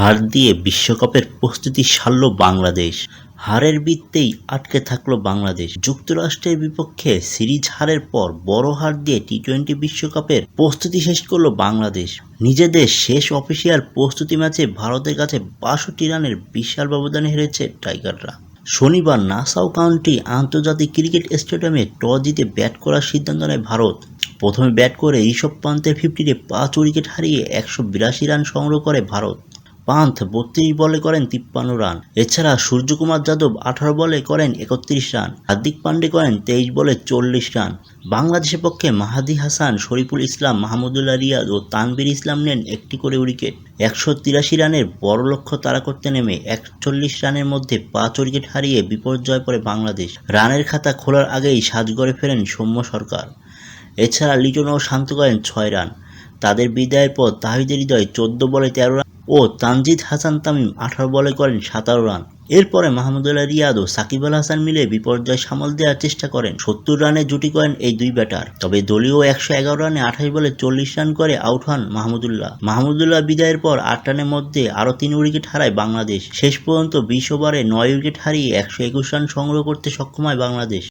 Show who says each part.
Speaker 1: হার দিয়ে বিশ্বকাপের প্রস্তুতি সারল বাংলাদেশ। হারের বৃত্তেই আটকে থাকল বাংলাদেশ। যুক্তরাষ্ট্রের বিপক্ষে সিরিজ হারের পর বড় হার দিয়ে টি টোয়েন্টি বিশ্বকাপের প্রস্তুতি শেষ করল বাংলাদেশ। নিজেদের শেষ অফিসিয়াল প্রস্তুতি ম্যাচে ভারতের কাছে বাষট্টি রানের বিশাল ব্যবধানে হেরেছে টাইগাররা। শনিবার নাসাউ কাউন্টি আন্তর্জাতিক ক্রিকেট স্টেডিয়ামে টস জিতে ব্যাট করার সিদ্ধান্ত নেয় ভারত। প্রথমে ব্যাট করে ঋষভ পান্তের ফিফটিতে পাঁচ উইকেট হারিয়ে একশো বিরাশি রান সংগ্রহ করে ভারত। পান্থ বত্রিশ বলে করেন তিপ্পান্ন রান। এছাড়া সূর্যকুমার যাদব আঠারো বলে করেন একত্রিশ রান। হার্দিক পান্ডে করেন তেইশ বলে চল্লিশ রান। বাংলাদেশের পক্ষে মাহাদি হাসান, শরীফুল ইসলাম, মাহমুদুল্লাহ রিয়াদ ও তানবির ইসলাম নেন একটি করে উইকেট। একশো তিরাশি রানের বড় লক্ষ্য তাড়া করতে নেমে একচল্লিশ রানের মধ্যে পাঁচ উইকেট হারিয়ে বিপর্যয় পড়ে বাংলাদেশ। রানের খাতা খোলার আগেই সাজগড়ে ফেরেন সৌম্য সরকার। এছাড়া লিটনও শান্ত করেন ছয় রান। তাদের বিদায়ের পর তাহিদের হৃদয় চোদ্দ বলে তেরো রান ও তানজিদ হাসান তামিম আঠারো বলে করেন সাতারো রান। এরপরে মাহমুদুল্লাহ রিয়াদ ও সাকিব আল হাসান মিলে বিপর্যয় সামাল দেওয়ার চেষ্টা করেন। সত্তর রানে জুটি করেন এই দুই ব্যাটার। তবে দলীয় একশো এগারো রানে আঠাশ বলে চল্লিশ রান করে আউট হন মাহমুদুল্লাহ। মাহমুদুল্লাহ বিদায়ের পর আট রানের মধ্যে আরও তিন উইকেট হারায় বাংলাদেশ। শেষ পর্যন্ত বিশ ওভারে নয় উইকেট হারিয়ে একশো একুশ রান সংগ্রহ করতে সক্ষম হয় বাংলাদেশ।